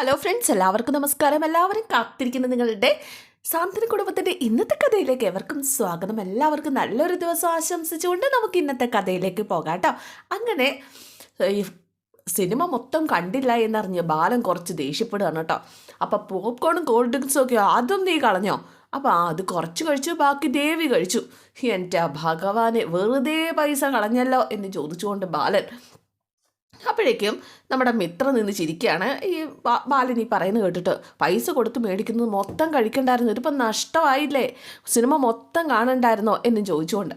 Hello friends എല്ലാവർക്കും നമസ്കാരം. എല്ലാവരും കാത്തിരിക്കുന്ന നിങ്ങളുടെ സാന്ത്വന കുടുംബത്തിന്റെ ഇന്നത്തെ കഥയിലേക്ക് എവർക്കും സ്വാഗതം. എല്ലാവർക്കും നല്ലൊരു ദിവസം ആശംസിച്ചുകൊണ്ട് നമുക്ക് ഇന്നത്തെ കഥയിലേക്ക് പോകാം കേട്ടോ. അങ്ങനെ സിനിമ മൊത്തം കണ്ടില്ല എന്നറിഞ്ഞ് ബാലൻ കുറച്ച് ദേഷ്യപ്പെടുകയാണ് കേട്ടോ. അപ്പോൾ പോപ്കോണും കോൾഡ് ഡ്രിങ്ക്സും ഒക്കെ അതും നീ കളഞ്ഞോ? അപ്പോൾ അത് കുറച്ച് കഴിച്ചു ബാക്കി ദേവി കഴിച്ചു. എന്റെ ഭഗവാനെ വെറുതെ പൈസ കളഞ്ഞല്ലോ എന്ന് ചോദിച്ചുകൊണ്ട് ബാലൻ അപ്പോഴേക്കും നമ്മുടെ മിത്ര നിന്ന് ചിരിക്കുകയാണ്. ഈ ബാലൻ ഈ പറയുന്നത് കേട്ടിട്ട് പൈസ കൊടുത്ത് മേടിക്കുന്നത് മൊത്തം കഴിക്കണ്ടായിരുന്നു. ഇതിപ്പം നഷ്ടമായില്ലേ? സിനിമ മൊത്തം കാണണ്ടായിരുന്നോ എന്നും ചോദിച്ചുകൊണ്ട്.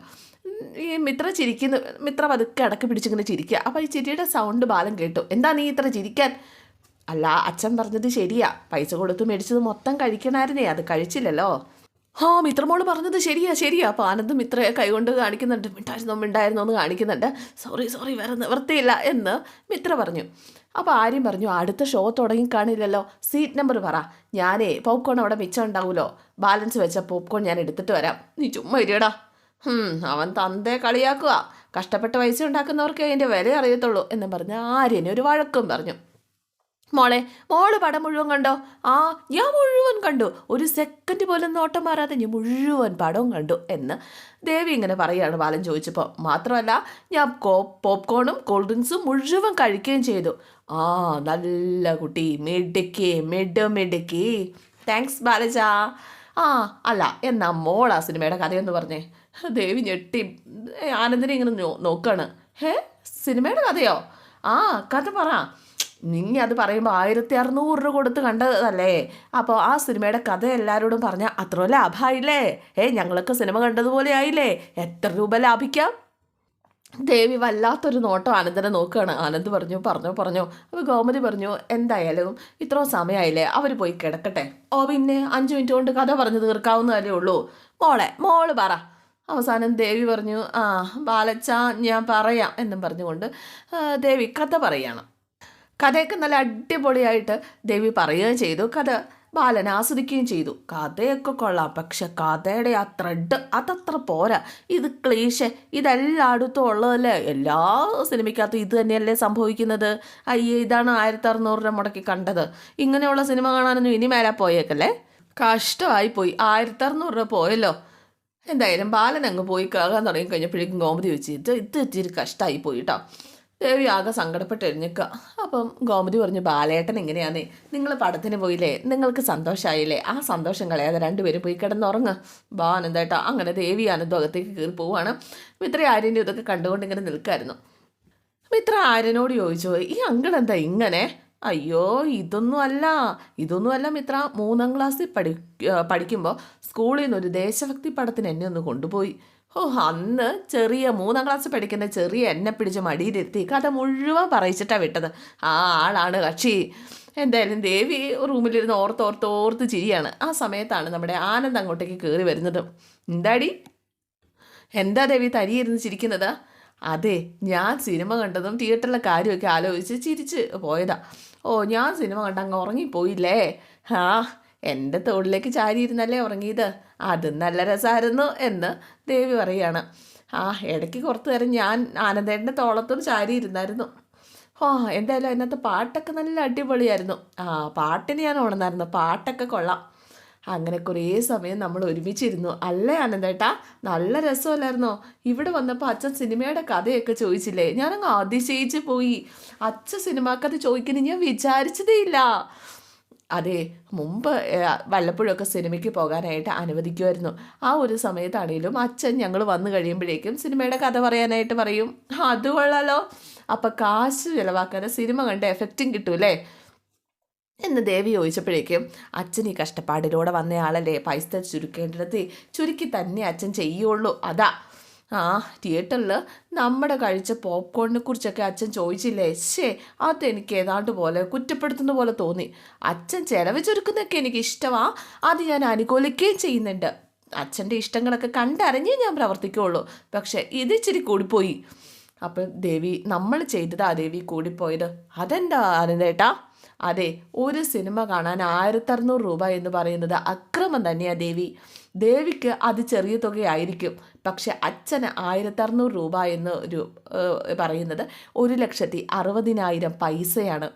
ഈ മിത്ര ചിരിക്കുന്നു മിത്ര പതുക്കെ അടക്കി പിടിച്ചിങ്ങനെ ചിരിക്കുക. അപ്പോൾ ഈ ചിരിയുടെ സൗണ്ട് ബാലൻ കേട്ടു. എന്താ നീ ഇത്ര ചിരിക്കാൻ? അല്ല അച്ഛൻ പറഞ്ഞത് ശരിയാ. പൈസ കൊടുത്ത് മേടിച്ചത് മൊത്തം കഴിക്കണമായിരുന്നേ അത് കഴിച്ചില്ലല്ലോ. ആ മിത്രമോൾ പറഞ്ഞത് ശരിയാ ശരിയാ. അപ്പോൾ ആനന്ദ് മിത്രയെ കൈകൊണ്ട് കാണിക്കുന്നുണ്ട്. മിണ്ടായിരുന്നോ മിണ്ടായിരുന്നോ എന്ന് കാണിക്കുന്നുണ്ട്. സോറി സോറി വേറെ നിവൃത്തിയില്ല എന്ന് മിത്ര പറഞ്ഞു. അപ്പോൾ ആര്യം പറഞ്ഞു അടുത്ത ഷോ തുടങ്ങി കാണില്ലല്ലോ. സീറ്റ് നമ്പർ പറ. ഞാനേ പോപ്കോൺ അവിടെ മിച്ചം ഉണ്ടാവുമല്ലോ ബാലൻസ് വെച്ച പോപ്കോൺ ഞാൻ എടുത്തിട്ട് വരാം. നീ ചുമ്മാ ഹും, അവൻ തന്തേ കളിയാക്കുക കഷ്ടപ്പെട്ട് പൈസ ഉണ്ടാക്കുന്നവർക്ക് അതിന്റെ വില അറിയത്തുള്ളൂ എന്ന് പറഞ്ഞ് ആര്യനെ ഒരു വഴക്കും പറഞ്ഞു. മോളെ മോൾ പടം മുഴുവൻ കണ്ടോ? ആ ഞാൻ മുഴുവൻ കണ്ടു. ഒരു സെക്കൻഡ് പോലും നോട്ടം മാറാതെ ഞാൻ മുഴുവൻ പടവും കണ്ടു എന്ന് ദേവി ഇങ്ങനെ പറയുകയാണ് ബാലൻ ചോദിച്ചപ്പോൾ. മാത്രമല്ല ഞാൻ പോപ്കോണും കൂൾ ഡ്രിങ്ക്സും മുഴുവൻ കഴിക്കുകയും ചെയ്തു. ആ നല്ല കുട്ടി. മിടുക്കി മിഡ് മിടുക്കി. താങ്ക്സ് ബാലജ. ആ അല്ല എന്നാ മോൾ ആ സിനിമയുടെ കഥയെന്ന് പറഞ്ഞേ. ദേവി ഞെട്ടി ആനന്ദിനെ ഇങ്ങനെ നോക്കാണ്. ഹേ സിനിമയുടെ കഥയോ? ആ കഥ പറ. നീ അത് പറയുമ്പോൾ ആയിരത്തി അറുന്നൂറ് രൂപ കൊടുത്ത് കണ്ടതല്ലേ? അപ്പോൾ ആ സിനിമയുടെ കഥ എല്ലാവരോടും പറഞ്ഞാൽ അത്ര ലാഭമായില്ലേ ഏ ഞങ്ങളൊക്കെ സിനിമ കണ്ടതുപോലെ ആയില്ലേ? എത്ര രൂപ ലാഭിക്കാം? ദേവി വല്ലാത്തൊരു നോട്ടം ആനന്ദനെ നോക്കുകയാണ്. ആനന്ദ് പറഞ്ഞു പറഞ്ഞു പറഞ്ഞു. അപ്പോൾ ഗോമതി പറഞ്ഞു എന്തായാലും ഇത്രയും സമയമായില്ലേ അവർ പോയി കിടക്കട്ടെ. ഓ പിന്നെ അഞ്ച് മിനിറ്റ് കൊണ്ട് കഥ പറഞ്ഞു തീർക്കാവുന്നതല്ലേ ഉള്ളൂ. മോളെ മോൾ പറ. അവസാനം ദേവി പറഞ്ഞു ആ ബാലച്ച ഞാൻ പറയാം എന്നും പറഞ്ഞുകൊണ്ട് ദേവി കഥ പറയാണ്. കഥയൊക്കെ നല്ല അടിപൊളിയായിട്ട് ദേവി പറയുകയും ചെയ്തു. കഥ ബാലൻ ആസ്വദിക്കുകയും ചെയ്തു. കഥയൊക്കെ കൊള്ളാം. പക്ഷെ കഥയുടെ ആ ത്രെഡ് അതത്ര പോരാ. ഇത് ക്ലീശ. ഇതെല്ലായിടത്തും ഉള്ളതല്ലേ? എല്ലാ സിനിമയ്ക്കകത്തും ഇത് തന്നെയല്ലേ സംഭവിക്കുന്നത്? അയ്യേ ഇതാണ് ആയിരത്തി അറുന്നൂറ് രൂപ മുടക്കി കണ്ടത്. ഇങ്ങനെയുള്ള സിനിമ കാണാനൊന്നും ഇനി മേലെ പോയേക്കല്ലേ? കഷ്ടമായി പോയി ആയിരത്തി അറുന്നൂറ് രൂപ പോയല്ലോ. എന്തായാലും ബാലൻ അങ്ങ് പോയി കേൾക്കാൻ തുടങ്ങി കഴിഞ്ഞപ്പോഴേക്കും ഗോമതി വെച്ചിട്ട് ഇത് ഇത്തിരി കഷ്ടമായി പോയി കേട്ടോ ദേവി ആകെ സങ്കടപ്പെട്ട് എഴുന്നേക്കുക അപ്പം ഗോമതി പറഞ്ഞു ബാലേട്ടൻ എങ്ങനെയാന്നേ നിങ്ങൾ പടത്തിന് പോയില്ലേ? നിങ്ങൾക്ക് സന്തോഷമായില്ലേ ആ സന്തോഷം കളയാതെ രണ്ടുപേരും പോയി കിടന്നുറങ്ങ്. ബാ അനന്തേട്ടാ. അങ്ങനെ ദേവി ആനന്ദം അകത്തേക്ക് കയറി പോവാണ്. മിത്ര ആര്യന്റെ ഇതൊക്കെ കണ്ടുകൊണ്ട് ഇങ്ങനെ നിൽക്കായിരുന്നു. മിത്ര ആര്യനോട് ചോദിച്ചു ഈ അങ്കിൾ എന്താ ഇങ്ങനെ? അയ്യോ ഇതൊന്നുമല്ല. ഇതൊന്നുമല്ല മിത്ര. മൂന്നാം ക്ലാസ്സിൽ പഠി പഠിക്കുമ്പോൾ സ്കൂളിൽ നിന്ന് ഒരു ദേശഭക്തി പടത്തിന് എന്നെ ഒന്ന് കൊണ്ടുപോയി. ഓ അന്ന് ചെറിയ മൂന്നാം ക്ലാസ് പഠിക്കുന്ന ചെറിയ എന്നെ പിടിച്ച് മടിയിലിരുത്തി കഥ മുഴുവൻ പറയിച്ചിട്ടാണ് വിട്ടത്. ആ ആളാണ് കക്ഷി. എന്തായാലും ദേവി റൂമിലിരുന്ന് ഓർത്ത് ഓർത്ത് ഓർത്ത് ചിരിയാണ്. ആ സമയത്താണ് നമ്മുടെ ആനന്ദ് അങ്ങോട്ടേക്ക് കയറി വരുന്നത്. എന്താടി? എന്താ ദേവി തരിയിരുന്ന് ചിരിക്കുന്നത്? അതെ ഞാൻ സിനിമ കണ്ടതും തിയേറ്ററിലെ കാര്യമൊക്കെ ആലോചിച്ച് ചിരിച്ച് പോയതാ. ഓ ഞാൻ സിനിമ കണ്ട് അങ്ങ് ഉറങ്ങിപ്പോയില്ലേ? ആ എന്റെ തോളിലേക്ക് ചാരിയിരുന്നല്ലേ ഉറങ്ങിയത്? അതും നല്ല രസമായിരുന്നു എന്ന് ദേവി പറയുകയാണ് ആ ഇടയ്ക്ക് കുറച്ച് നേരം ഞാൻ ആനന്ദേട്ടന്റെ തോളത്തോട് ചാരിയിരുന്നായിരുന്നു. ഓ എന്തായാലും അതിനകത്ത് പാട്ടൊക്കെ നല്ല അടിപൊളിയായിരുന്നു. ആ പാട്ടിന് ഞാൻ ഉണർന്നായിരുന്നു പാട്ടൊക്കെ കൊള്ളാം. അങ്ങനെ കുറേ സമയം നമ്മൾ ഒരുമിച്ചിരുന്നു. അല്ലേ ആനന്ദേട്ടാ? നല്ല രസമല്ലായിരുന്നോ? ഇവിടെ വന്നപ്പോൾ അച്ഛൻ സിനിമയുടെ കഥയൊക്കെ ചോദിച്ചില്ലേ? ഞാനങ്ങ് അതിശയിച്ച് പോയി. അച്ഛൻ സിനിമാക്കഥ ചോദിക്കുന്നത് ഞാൻ വിചാരിച്ചതേ ഇല്ല അതെ മുമ്പ് വല്ലപ്പോഴൊക്കെ സിനിമയ്ക്ക് പോകാനായിട്ട് അനുവദിക്കുമായിരുന്നു. ആ ഒരു സമയത്താണേലും അച്ഛൻ ഞങ്ങൾ വന്നു കഴിയുമ്പോഴേക്കും സിനിമയുടെ കഥ പറയാനായിട്ട് പറയും. അത് കൊള്ളാലോ. അപ്പം കാശ് ചിലവാക്കാതെ സിനിമ കണ്ട് എഫക്റ്റും കിട്ടൂലേ എന്ന് ദേവി ചോദിച്ചപ്പോഴേക്കും അച്ഛൻ ഈ കഷ്ടപ്പാടിലൂടെ വന്നയാളല്ലേ? പൈസ ചുരുക്കേണ്ടിടത്ത് ചുരുക്കി തന്നെ അച്ഛൻ ചെയ്യുള്ളൂ. അതാ. ആ തിയേറ്ററിൽ നമ്മുടെ കഴിച്ച പോപ്കോണിനെ കുറിച്ചൊക്കെ അച്ഛൻ ചോദിച്ചില്ലേ? ശേ അതെനിക്ക് ഏതാണ്ട് പോലെ കുറ്റപ്പെടുത്തുന്ന പോലെ തോന്നി. അച്ഛൻ ചിലവ് ചുരുക്കുന്നൊക്കെ എനിക്ക് ഇഷ്ടമാ അത് ഞാൻ അനുകൂലിക്കുകയും ചെയ്യുന്നുണ്ട്. അച്ഛന്റെ ഇഷ്ടങ്ങളൊക്കെ കണ്ടറിഞ്ഞേ ഞാൻ പ്രവർത്തിക്കുകയുള്ളൂ. പക്ഷേ ഇത് ഇച്ചിരി കൂടിപ്പോയി. അപ്പം ദേവി നമ്മൾ ചെയ്തതാ ദേവി കൂടിപ്പോയത്. അതെന്താ ആനന്ദേട്ടാ? അതെ ഒരു സിനിമ കാണാൻ ആയിരത്തറുന്നൂറ് രൂപ എന്ന് പറയുന്നത് അക്രമം തന്നെയാ ദേവി. ദേവിക്ക് അത് ചെറിയ തുകയായിരിക്കും. പക്ഷെ അച്ഛന് ആയിരത്തറുന്നൂറ് രൂപ എന്ന് ഒരു പറയുന്നത് ഒരു ലക്ഷത്തി അറുപതിനായിരം പൈസയാണ്.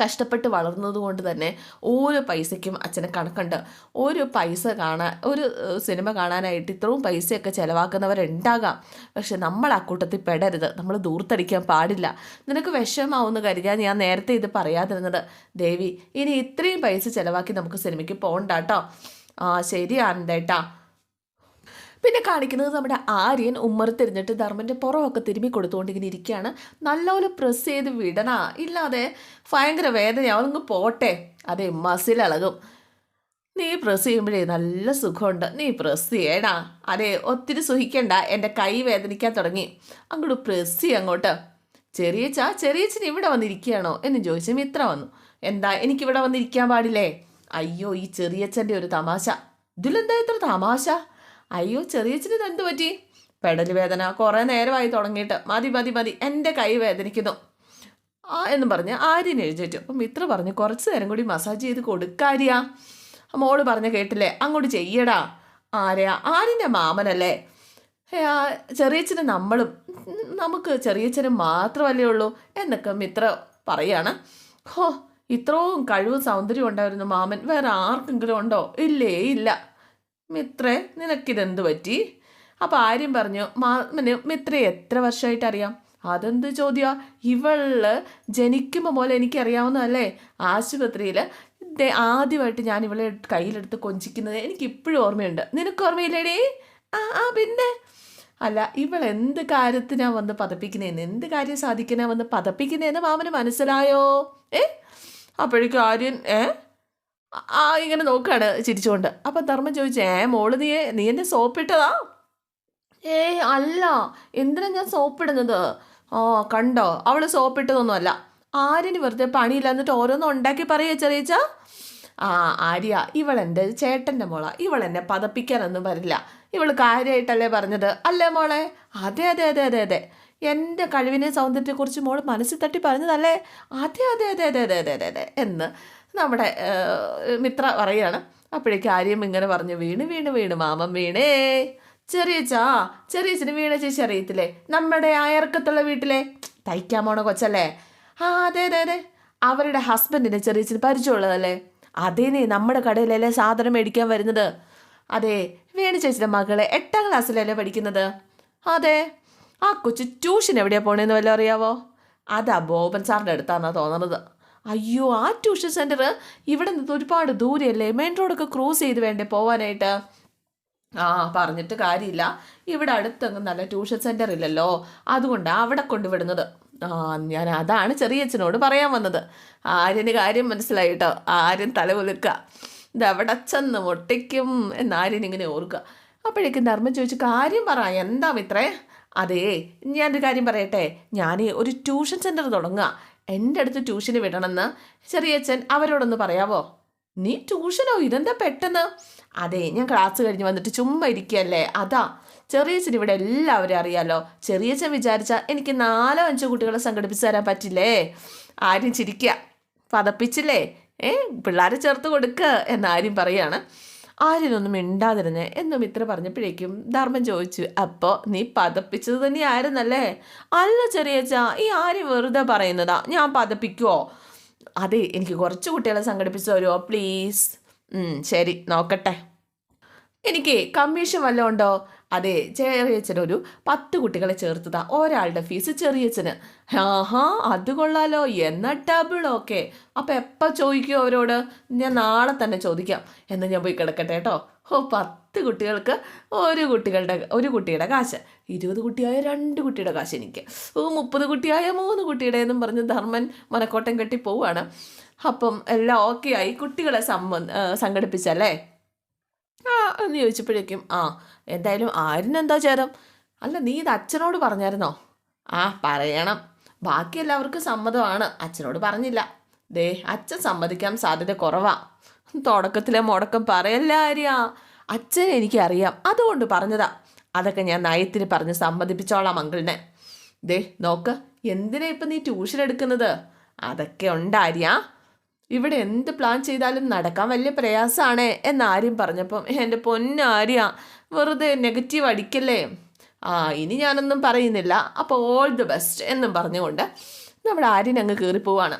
കഷ്ടപ്പെട്ട് വളർന്നത് കൊണ്ട് തന്നെ ഓരോ പൈസയ്ക്കും അച്ഛനെ കണക്കുണ്ട്. ഓരോ പൈസ കാണാൻ ഒരു സിനിമ കാണാനായിട്ട് ഇത്രയും പൈസയൊക്കെ ചിലവാക്കുന്നവരുണ്ടാകാം. പക്ഷെ നമ്മൾ ആ കൂട്ടത്തിൽ പെടരുത്. നമ്മൾ ദൂർത്തടിക്കാൻ പാടില്ല. നിനക്ക് വിഷമാവുമെന്ന് കരുതിയാൽ ഞാൻ നേരത്തെ ഇത് പറയാതിരുന്നത്. ദേവി ഇനി ഇത്രയും പൈസ ചിലവാക്കി നമുക്ക് സിനിമയ്ക്ക് പോകണ്ട കേട്ടോ ആ ശരി ആനന്ദേട്ടാ പിന്നെ കാണിക്കുന്നത് നമ്മുടെ ആര്യൻ ഉമ്മർ തിരിഞ്ഞിട്ട് ധർമ്മന്റെ പുറമൊക്കെ തിരുമ്മി കൊടുത്തുകൊണ്ട് ഇങ്ങനെ ഇരിക്കുകയാണ്. നല്ലപോലെ പ്രസ് ചെയ്ത് വിടണ. ഇല്ലാതെ ഭയങ്കര വേദനയാവും അങ്ങ് പോട്ടെ. അതെ അളകും നീ പ്രസ് ചെയ്യുമ്പോഴേ നല്ല സുഖമുണ്ട്. നീ പ്രസ് ചെയ്യണാ അതെ ഒത്തിരി സുഖിക്കണ്ട. എന്റെ കൈ വേദനിക്കാൻ തുടങ്ങി. അങ്ങോട്ട് പ്രസ് ചെയ്യ അങ്ങോട്ട്. ചെറിയച്ച ചെറിയച്ചൻ ഇവിടെ വന്നിരിക്കുകയാണോ എന്ന് ചോദിച്ചു മിത്ര വന്നു. എന്താ എനിക്കിവിടെ വന്നിരിക്കാൻ പാടില്ലേ? അയ്യോ ഈ ചെറിയച്ചന്റെ ഒരു തമാശ. ഇതിലെന്താ ഇത്ര തമാശ? അയ്യോ ചെറിയച്ചന് ഇത് എന്ത് പറ്റി? പെടൽ വേദന കുറേ നേരമായി തുടങ്ങിയിട്ട് മതി മതി മതി എന്റെ കൈ വേദനിക്കുന്നു. ആ എന്ന് പറഞ്ഞ് ആര്യൻ എഴുന്നേറ്റു. അപ്പം മിത്ര പറഞ്ഞു കുറച്ച് നേരം കൂടി മസാജ് ചെയ്ത് കൊടുക്കാരിയ. മോൾ പറഞ്ഞ കേട്ടില്ലേ? അങ്ങോട്ട് ചെയ്യടാ. ആരെയാ ആരിന്റെ മാമനല്ലേ? ചെറിയച്ഛന് നമ്മളും നമുക്ക് ചെറിയച്ഛന് മാത്രമല്ലേ ഉള്ളൂ എന്നൊക്കെ മിത്ര പറയാണ്. ഹോ ഇത്രയും കഴിവും സൗന്ദര്യം ഉണ്ടായിരുന്നു മാമൻ വേറെ ആർക്കെങ്കിലും ഉണ്ടോ? ഇല്ലേ ഇല്ല. മിത്രേ നിനക്കിതെന്ത് പറ്റി? അപ്പോൾ ആര്യം പറഞ്ഞു മാമന് മിത്രയെ എത്ര വർഷമായിട്ട് അറിയാം അതെന്ത് ചോദ്യ? ഇവൾ ജനിക്കുമ്പോൾ പോലെ എനിക്കറിയാവുന്നതല്ലേ? ആശുപത്രിയിൽ ആദ്യമായിട്ട് ഞാൻ ഇവളെ കയ്യിലെടുത്ത് കൊഞ്ചിക്കുന്നത് എനിക്ക് ഇപ്പോഴും ഓർമ്മയുണ്ട്. നിനക്ക് ഓർമ്മയില്ലേടേ? ആ ആ പിന്നെ? അല്ല ഇവൾ എന്ത് കാര്യത്തിനാ വന്ന് പതപ്പിക്കുന്നതെന്ന് എന്ത് കാര്യം സാധിക്കാനാ വന്ന് പതപ്പിക്കുന്നതെന്ന് മാമന് മനസ്സിലായോ? ഏ? അപ്പോഴേക്കും ആര്യൻ ഏ? ആ ഇങ്ങനെ നോക്കുകയാണ് ചിരിച്ചുകൊണ്ട് അപ്പം ധർമ്മം ചോദിച്ചു ഏ മോൾ നീ നീ എന്നെ സോപ്പിട്ടതാ? ഏ അല്ല. എന്തിനാ ഞാൻ സോപ്പിടുന്നത്? ഓ കണ്ടോ. അവൾ സോപ്പിട്ടതൊന്നുമല്ല. ആര്യന് വെറുതെ പണിയില്ല. എന്നിട്ട് ഓരോന്നും ഉണ്ടാക്കി പറയുക ചെറിയച്ച ആ ആര്യ ഇവളെന്റെ ചേട്ടന്റെ മോള. ഇവളെന്നെ പതപ്പിക്കാനൊന്നും വരില്ല. ഇവൾ കാര്യമായിട്ടല്ലേ പറഞ്ഞത്? അല്ലേ മോളെ? അതെ അതെ അതെ അതെ അതെ. എന്റെ കഴിവിനെ സൗന്ദര്യത്തെക്കുറിച്ച് മോൾ മനസ്സിൽ തട്ടി പറഞ്ഞതല്ലേ? അതെ അതെ അതെ അതെ അതെ അതെ അതെ എന്ന് നമ്മുടെ മിത്ര പറയാണ്. അപ്പോഴേക്ക് ആര്യം ഇങ്ങനെ പറഞ്ഞു വീണ് വീണ് വീണ് മാമൻ വീണേ. ചെറിയ ചാ ചെറിയ ചെറിയച്ചന് വീണ ചേച്ചി അറിയത്തില്ലേ? നമ്മുടെ അയർക്കത്തുള്ള വീട്ടിലെ തയ്ക്കാൻ പോണ കൊച്ചല്ലേ? ആ അതെ അതെ അതെ. അവരുടെ ഹസ്ബൻഡിനെ ചെറിയച്ചന് പരിചയമുള്ളതല്ലേ? അതേനെ നമ്മുടെ കടയിലല്ലേ സാധനം മേടിക്കാൻ വരുന്നത്? അതെ വേണു ചേച്ചിയുടെ മകളെ എട്ടാം ക്ലാസ്സിലല്ലേ പഠിക്കുന്നത്? അതെ. ആ കൊച്ചു ട്യൂഷൻ എവിടെയാണ് പോണേന്ന് വല്ലതും അറിയാവോ? അതാ ബോബൻ സാറിന്റെ അടുത്താണെന്നാണ് തോന്നുന്നത് അയ്യോ ആ ട്യൂഷൻ സെന്റർ ഇവിടെ നിന്ന് ഒരുപാട് ദൂരെയല്ലേ? മെയിൻ റോഡൊക്കെ ക്രോസ് ചെയ്ത് വേണ്ടേ പോവാനായിട്ട്? ആ പറഞ്ഞിട്ട് കാര്യമില്ല. ഇവിടെ അടുത്തെങ്ങും നല്ല ട്യൂഷൻ സെന്റർ ഇല്ലല്ലോ അതുകൊണ്ടാണ് അവിടെ കൊണ്ടുവിടുന്നത്. ആ ഞാൻ അതാണ് ചെറിയച്ഛനോട് പറയാൻ വന്നത്. ആര്യന് കാര്യം മനസ്സിലായിട്ടോ? ആര്യൻ തലകുലുക്കുക അവിടെ ചെന്ന് മുട്ടിക്കും എന്ന് ഇങ്ങനെ ഓർക്കുക. അപ്പോഴേക്കും ധർമ്മം ചോദിച്ചു കാര്യം പറ എന്താ മിത്രേ? അതേ ഞാനൊരു കാര്യം പറയട്ടെ. ഞാൻ ഒരു ട്യൂഷൻ സെന്റർ തുടങ്ങുക എന്റെ അടുത്ത് ട്യൂഷന് വിടണമെന്ന് ചെറിയച്ഛൻ അവരോടൊന്ന് പറയാവോ? നീ ട്യൂഷനോ? ഇതെന്താ പെട്ടെന്ന്? അതെ ഞാൻ ക്ലാസ് കഴിഞ്ഞ് വന്നിട്ട് ചുമ്മാ ഇരിക്കുകയല്ലേ അതാ. ചെറിയച്ഛൻ ഇവിടെ എല്ലാവരും അറിയാലോ. ചെറിയച്ഛൻ വിചാരിച്ചാൽ എനിക്ക് നാലോ അഞ്ചോ കുട്ടികളെ സംഘടിപ്പിച്ച് തരാൻ പറ്റില്ലേ? ആരും ചിരിക്കുക പതപ്പിച്ചില്ലേ? ഏ പിള്ളേരെ ചേർത്ത് കൊടുക്കുക എന്നാരും പറയാണ്. ആര്യനൊന്നും മിണ്ടാതിരുന്നേ എന്ന് മിത്ര പറഞ്ഞപ്പോഴേക്കും ധർമ്മൻ ചോദിച്ചു അപ്പോൾ നീ പതപ്പിച്ചത് തന്നെയായിരുന്നല്ലേ? അല്ല ചെറിയച്ച ഈ ആര്യ വെറുതെ പറയുന്നതാ? ഞാൻ പതപ്പിക്കുവോ? അതെ എനിക്ക് കുറച്ച് കുട്ടികളെ സംഘടിപ്പിച്ചു തരുമോ പ്ലീസ് ശരി നോക്കട്ടെ. എനിക്ക് കമ്മീഷൻ വല്ലതും ഉണ്ടോ? അതെ ചെറിയച്ഛനൊരു പത്ത് കുട്ടികളെ ചേർത്തതാ. ഒരാളുടെ ഫീസ് ചെറിയച്ഛന്. ആഹാ അത് കൊള്ളാലോ. എന്ന ഡബിൾ ഓക്കെ അപ്പം എപ്പോൾ ചോദിക്കും അവരോട്? ഞാൻ നാളെ തന്നെ ചോദിക്കാം. എന്ന് ഞാൻ പോയി കിടക്കട്ടെ കേട്ടോ. ഓ പത്ത് കുട്ടികൾക്ക് ഒരു കുട്ടികളുടെ ഒരു കുട്ടിയുടെ കാശ്. ഇരുപത് കുട്ടിയായ രണ്ട് കുട്ടിയുടെ കാശ് എനിക്ക്. ഓ മുപ്പത് കുട്ടിയായ മൂന്ന് കുട്ടിയുടെ എന്നും പറഞ്ഞ് ധർമ്മൻ മനക്കോട്ടം കെട്ടി പോവാണ്. അപ്പം എല്ലാം ഓക്കെ ആയി. കുട്ടികളെ സംബന്ധ സംഘടിപ്പിച്ചല്ലേ? ആ എന്ന് ചോദിച്ചപ്പോഴേക്കും ആ എന്തായാലും ആരിനെന്താ ചേരം അല്ല നീ ഇത് അച്ഛനോട് പറഞ്ഞായിരുന്നോ? ആ പറയണം. ബാക്കി എല്ലാവർക്കും സമ്മതമാണ്. അച്ഛനോട് പറഞ്ഞില്ല. ദേ അച്ഛൻ സമ്മതിക്കാൻ സാധ്യത കുറവാ. തുടക്കത്തിലെ മുടക്കം പറയല്ല ആര്യ. അച്ഛൻ എനിക്കറിയാം. അതുകൊണ്ട് പറഞ്ഞതാ. അതൊക്കെ ഞാൻ നയത്തിന് പറഞ്ഞ് സമ്മതിപ്പിച്ചോളാം അങ്കിളിനെ. ദേ നോക്ക് എന്തിനാ ഇപ്പം നീ ട്യൂഷൻ എടുക്കുന്നത്? അതൊക്കെ ഉണ്ടാര്യ ഇവിടെ എന്ത് പ്ലാൻ ചെയ്താലും നടക്കാൻ വലിയ പ്രയാസമാണ് എന്ന് ആര്യം പറഞ്ഞപ്പം എന്റെ പൊന്നാര്യ വെറുതെ നെഗറ്റീവ് അടിക്കല്ലേ? ആ ഇനി ഞാനൊന്നും പറയുന്നില്ല. അപ്പോൾ ഓൾ ദി ബെസ്റ്റ് എന്നും പറഞ്ഞുകൊണ്ട് നമ്മുടെ ആര്യൻ അങ്ങ് കയറിപ്പോവാണ്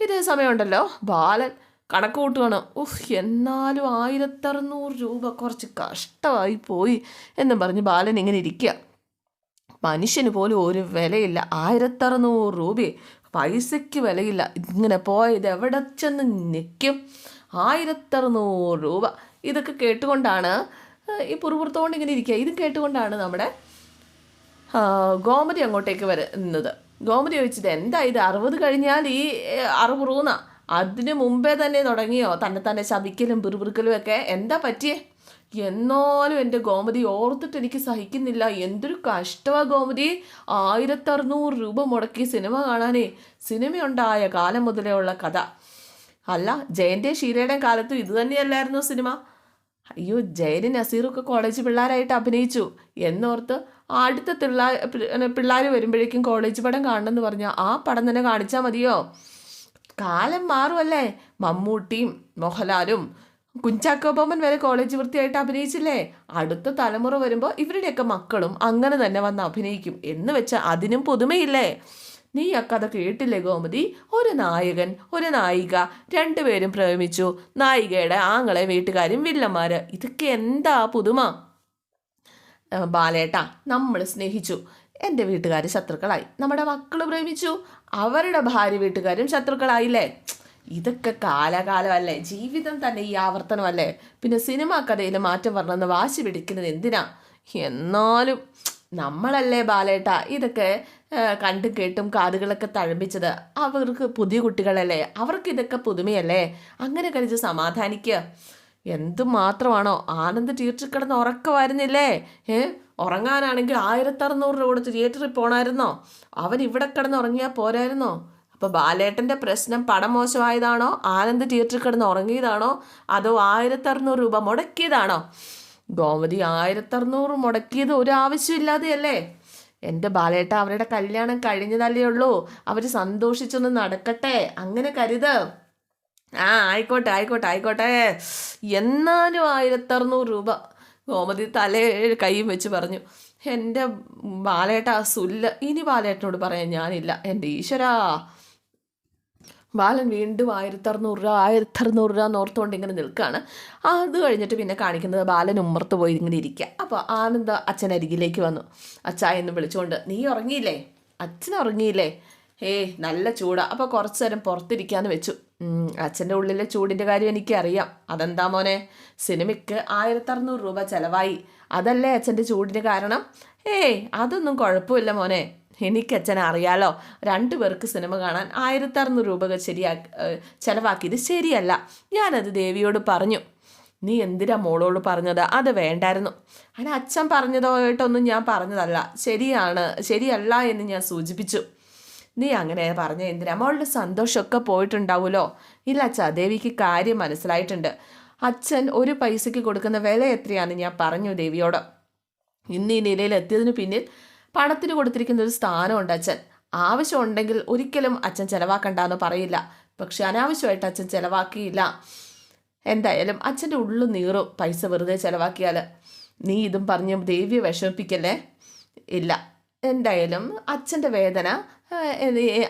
ഇതേ സമയമുണ്ടല്ലോ. ബാലൻ കണക്ക് കൂട്ടുകയാണ് ഉഫ് എന്നാലും ആയിരത്തറുന്നൂറ് രൂപ കുറച്ച് കഷ്ടമായി പോയി എന്നും പറഞ്ഞ് ബാലൻ ഇങ്ങനെ ഇരിക്കുക. മനുഷ്യന് പോലും ഒരു വിലയില്ല. ആയിരത്തറുന്നൂറ് രൂപയെ പൈസയ്ക്ക് വിലയില്ല. ഇങ്ങനെ പോയത് എവിടെ ചെന്ന് നിൽക്കും ആയിരത്തറുന്നൂറ് രൂപ. ഇതൊക്കെ കേട്ടുകൊണ്ടാണ് ഈ പുറപുറത്തോണ്ട് ഇങ്ങനെ ഇരിക്കുക. ഇതും കേട്ടുകൊണ്ടാണ് നമ്മുടെ ഗോമതി അങ്ങോട്ടേക്ക് വരുന്നത്. ഗോമതി ചോദിച്ചത് എന്താ ഇത്? അറുപത് കഴിഞ്ഞാൽ ഈ അറുപുറൂന്നാ അതിനു മുമ്പേ തന്നെ തുടങ്ങിയോ? തന്നെ തന്നെ ശപിക്കലും പിറുപിറുക്കലും ഒക്കെ? എന്താ പറ്റിയേ? എന്നാലും എന്റെ ഗോമതി ഓർത്തിട്ട് എനിക്ക് സഹിക്കുന്നില്ല. എന്തൊരു കഷ്ടമാണ് ഗോമതി. ആയിരത്തറുന്നൂറ് രൂപ മുടക്കി സിനിമ കാണാനേ സിനിമയുണ്ടായ കാലം മുതലേ ഉള്ള കഥ. അല്ല ജയന്റെ ഷീരയുടെ കാലത്തും ഇത് തന്നെയല്ലായിരുന്നു സിനിമ? അയ്യോ ജയന് നസീറൊക്കെ കോളേജ് പിള്ളേരായിട്ട് അഭിനയിച്ചു. എന്നോർത്ത് അടുത്ത പിള്ളേർ പിള്ളേർ വരുമ്പോഴേക്കും കോളേജ് പടം കാണണമെന്ന് പറഞ്ഞാൽ ആ പടം തന്നെ കാണിച്ചാൽ മതിയോ? കാലം മാറുമല്ലേ? മമ്മൂട്ടിയും മോഹൻലാലും കുഞ്ചാക്കോ ബൊമ്മൻ വരെ കോളേജ് വൃത്തിയായിട്ട് അഭിനയിച്ചില്ലേ? അടുത്ത തലമുറ വരുമ്പോൾ ഇവരുടെയൊക്കെ മക്കളും അങ്ങനെ തന്നെ വന്ന് അഭിനയിക്കും എന്ന് വെച്ചാൽ അതിനും പുതുമയില്ലേ? നീ അക്കഥ കഥ കേട്ടില്ലേ ഗോമതി? ഒരു നായകൻ ഒരു നായിക രണ്ടുപേരും പ്രേമിച്ചു. നായികയുടെ ആങ്ങളെ വീട്ടുകാരും വില്ലന്മാര്. ഇതൊക്കെ എന്താ പുതുമ? ബാലേട്ട നമ്മൾ സ്നേഹിച്ചു. എന്റെ വീട്ടുകാർ ശത്രുക്കളായി. നമ്മുടെ മക്കൾ പ്രേമിച്ചു. അവരുടെ ഭാര്യ വീട്ടുകാരും ശത്രുക്കളായില്ലേ? ഇതൊക്കെ കാലകാലമല്ലേ? ജീവിതം തന്നെ ഈ ആവർത്തനമല്ലേ? പിന്നെ സിനിമാ കഥയിൽ മാറ്റം വരണമെന്ന് വാശി പിടിക്കുന്നത് എന്തിനാ? എന്നാലും നമ്മളല്ലേ ബാലേട്ട ഇതൊക്കെ കണ്ടും കേട്ടും കാതുകളൊക്കെ തഴമ്പിച്ചത്. അവർക്ക് പുതിയ കുട്ടികളല്ലേ? അവർക്ക് ഇതൊക്കെ പുതുമയല്ലേ? അങ്ങനെ കഴിച്ച് സമാധാനിക്കുക എന്തുമാത്രമാണോ ആനന്ദ് തിയേറ്ററിൽ കിടന്ന് ഉറക്കമായിരുന്നില്ലേ? ഏ ഉറങ്ങാനാണെങ്കിൽ ആയിരത്തറുന്നൂറ് രൂപ കൊടുത്ത് തിയേറ്ററിൽ പോണായിരുന്നോ? അവൻ ഇവിടെ കിടന്ന് ഉറങ്ങിയാൽ പോരായിരുന്നോ? അപ്പോൾ ബാലേട്ടന്റെ പ്രശ്നം പടം മോശമായതാണോ? ആനന്ദ് തിയേറ്ററിൽ കിടന്ന് ഉറങ്ങിയതാണോ? അതോ ആയിരത്തറുന്നൂറ് രൂപ മുടക്കിയതാണോ? ഗോമതി ആയിരത്തറുന്നൂറ് മുടക്കിയത് ഒരു ആവശ്യമില്ലാതെയല്ലേ എന്റെ ബാലേട്ട അവരുടെ കല്യാണം കഴിഞ്ഞതല്ലേ ഉള്ളൂ. അവർ സന്തോഷിച്ചൊന്ന് നടക്കട്ടെ. അങ്ങനെ കരുത്. ആ ആയിക്കോട്ടെ ആയിക്കോട്ടെ ആയിക്കോട്ടെ. എന്നാലും ആയിരത്തറുന്നൂറ് രൂപ. ഗോമതി തലയിൽ കൈയും വെച്ച് പറഞ്ഞു. എന്റെ ബാലേട്ട സുല്ല. ഇനി ബാലേട്ടനോട് പറയാൻ ഞാനില്ല. എന്റെ ഈശ്വരാ. ബാലൻ വീണ്ടും ആയിരത്തറുന്നൂറ് രൂപ ആയിരത്തറുന്നൂറ് രൂപ നോർത്തുകൊണ്ട് ഇങ്ങനെ നിൽക്കുകയാണ് അത് കഴിഞ്ഞിട്ട് പിന്നെ കാണിക്കുന്നത് ബാലൻ ഉമ്മർത്ത് പോയി ഇങ്ങനെ ഇരിക്കുക. അപ്പോൾ ആനന്ദ അച്ഛൻ അരികിലേക്ക് വന്നു. അച്ഛ എന്ന് വിളിച്ചുകൊണ്ട് നീ ഉറങ്ങിയില്ലേ? അച്ഛൻ ഉറങ്ങിയില്ലേ? ഏയ് നല്ല ചൂടാ. അപ്പോൾ കുറച്ച് നേരം പുറത്തിരിക്കാന്ന് വെച്ചു. അച്ഛന്റെ ഉള്ളിലെ ചൂടിന്റെ കാര്യം എനിക്കറിയാം. അതെന്താ മോനെ? സിനിമയ്ക്ക് ആയിരത്തറുന്നൂറ് രൂപ ചിലവായി. അതല്ലേ അച്ഛന്റെ ചൂടിന് കാരണം? ഏയ് അതൊന്നും കുഴപ്പമില്ല മോനെ. എനിക്ക് അച്ഛനെ അറിയാലോ രണ്ടു പേർക്ക് സിനിമ കാണാൻ ആയിരത്തറുന്നൂറ് രൂപ ശരിയാ ചിലവാക്കിയത് ശരിയല്ല. ഞാനത് ദേവിയോട് പറഞ്ഞു. നീ എന്തിനാ മോളോട് പറഞ്ഞത്? അത് വേണ്ടായിരുന്നു. അതിന് അച്ഛൻ പറഞ്ഞതായിട്ടൊന്നും ഞാൻ പറഞ്ഞതല്ല. ശരിയാണ് ശരിയല്ല എന്ന് ഞാൻ സൂചിപ്പിച്ചു. നീ അങ്ങനെ പറഞ്ഞ എന്തിനാ? മോളുടെ സന്തോഷമൊക്കെ പോയിട്ടുണ്ടാവുമല്ലോ ഇല്ല അച്ഛാ ദേവിക്ക് കാര്യം മനസ്സിലായിട്ടുണ്ട്. അച്ഛൻ ഒരു പൈസയ്ക്ക് കൊടുക്കുന്ന വില എത്രയാണെന്ന് ഞാൻ പറഞ്ഞു ദേവിയോട്. ഇന്ന് ഈ നിലയിൽ എത്തിയതിന് പിന്നിൽ പണത്തിന് കൊടുത്തിരിക്കുന്ന ഒരു സ്ഥാനമുണ്ട് അച്ഛൻ. ആവശ്യമുണ്ടെങ്കിൽ ഒരിക്കലും അച്ഛൻ ചെലവാക്കണ്ടെന്ന് പറയില്ല. പക്ഷെ അനാവശ്യമായിട്ട് അച്ഛൻ ചിലവാക്കിയില്ല. എന്തായാലും അച്ഛന്റെ ഉള്ളു നീറും പൈസ വെറുതെ ചിലവാക്കിയാൽ നീ ഇതും പറഞ്ഞ് ദേവിയെ വിഷമിപ്പിക്കല്ലേ? ഇല്ല. എന്തായാലും അച്ഛന്റെ വേദന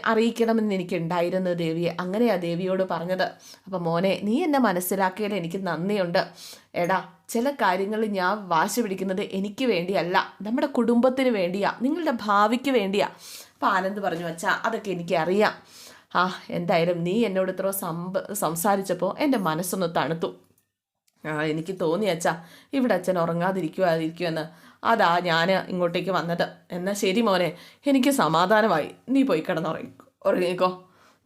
അറിയിക്കണമെന്ന് എനിക്കുണ്ടായിരുന്നു ദേവിയെ. അങ്ങനെയാ ദേവിയോട് പറഞ്ഞത്. അപ്പം മോനെ നീ എന്നെ മനസ്സിലാക്കിയാൽ എനിക്ക് നന്ദിയുണ്ട്. എടാ ചില കാര്യങ്ങൾ ഞാൻ വാശി പിടിക്കുന്നത് എനിക്ക് വേണ്ടിയല്ല. നമ്മുടെ കുടുംബത്തിന് വേണ്ടിയാ. നിങ്ങളുടെ ഭാവിക്ക് വേണ്ടിയാ. അപ്പം ആനന്ദ് പറഞ്ഞു അച്ഛാ അതൊക്കെ എനിക്കറിയാം ആ എന്തായാലും നീ എന്നോട് ഇത്ര സംബ സംസാരിച്ചപ്പോൾ എന്റെ മനസ്സൊന്ന് തണുത്തു. ആ എനിക്ക് തോന്നി അച്ഛാ ഇവിടെ അച്ഛൻ ഉറങ്ങാതിരിക്കുമായിരിക്കുമെന്ന് അതാ ഞാൻ ഇങ്ങോട്ടേക്ക് വന്നത്. എന്നാൽ ശരി മോനെ എനിക്ക് സമാധാനമായി. നീ പോയി കിടന്നുറങ്ങി ഉറങ്ങിക്കോ.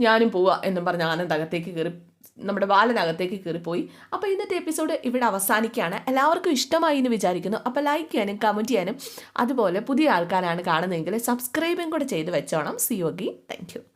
ഞാനും പോവാ എന്നും പറഞ്ഞ് ആനന്ദ് അകത്തേക്ക് കയറി നമ്മുടെ ബാലനകത്തേക്ക് കയറിപ്പോയി. അപ്പോൾ ഇന്നത്തെ എപ്പിസോഡ് ഇവിടെ അവസാനിക്കുകയാണ്. എല്ലാവർക്കും ഇഷ്ടമായി എന്ന് വിചാരിക്കുന്നു. അപ്പോൾ ലൈക്ക് ചെയ്യാനും കമന്റ് ചെയ്യാനും അതുപോലെ പുതിയ ആൾക്കാരാണ് കാണുന്നതെങ്കിൽ സബ്സ്ക്രൈബും കൂടെ ചെയ്ത് വെച്ചോണം. സി യോഗി താങ്ക്